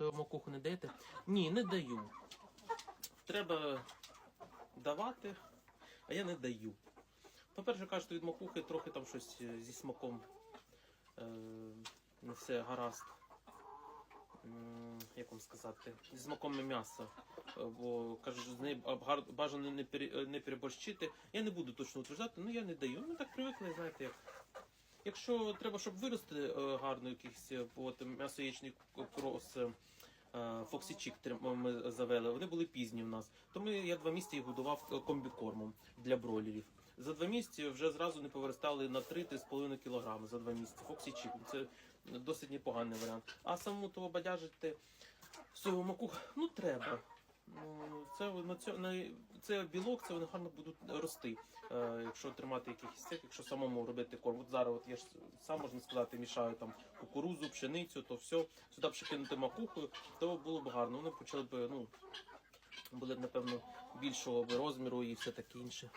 Свою макуху не даєте? Ні, не даю. Треба давати, а я не даю. По-перше, кажуть, від макухи трохи там щось е, зі смаком е, не все гаразд. Як вам сказати, зі смаком м'яса. Е, Бо кажуть, з гар- бажано не, пере- не переборщити. Я не буду точно утверждати, ну я не даю. Ми так привикли, знаєте, як. Якщо треба, щоб вирости е, гарно якийсь е, от, м'ясо-яєчний крос, е, Фоксі Чік ми завели, вони були пізні в нас. Тому я два місяці їх годував комбікормом для бройлерів. За два місяці вже зразу не повиростали на 3-3,5 кг за два місяці. Фоксі Чік. Це досить непоганий варіант. А самому того бадяжити всього маку, ну треба. Це на цьо, на це білок, це вони гарно будуть рости. Е, якщо тримати якихось цих, якщо самому робити корм. От зараз от я ж сам можна сказати, мішаю там кукурузу, пшеницю, то все сюди б ще кинути макуху, то було б гарно. Вони почали б ну були б напевно більшого розміру і все таке інше.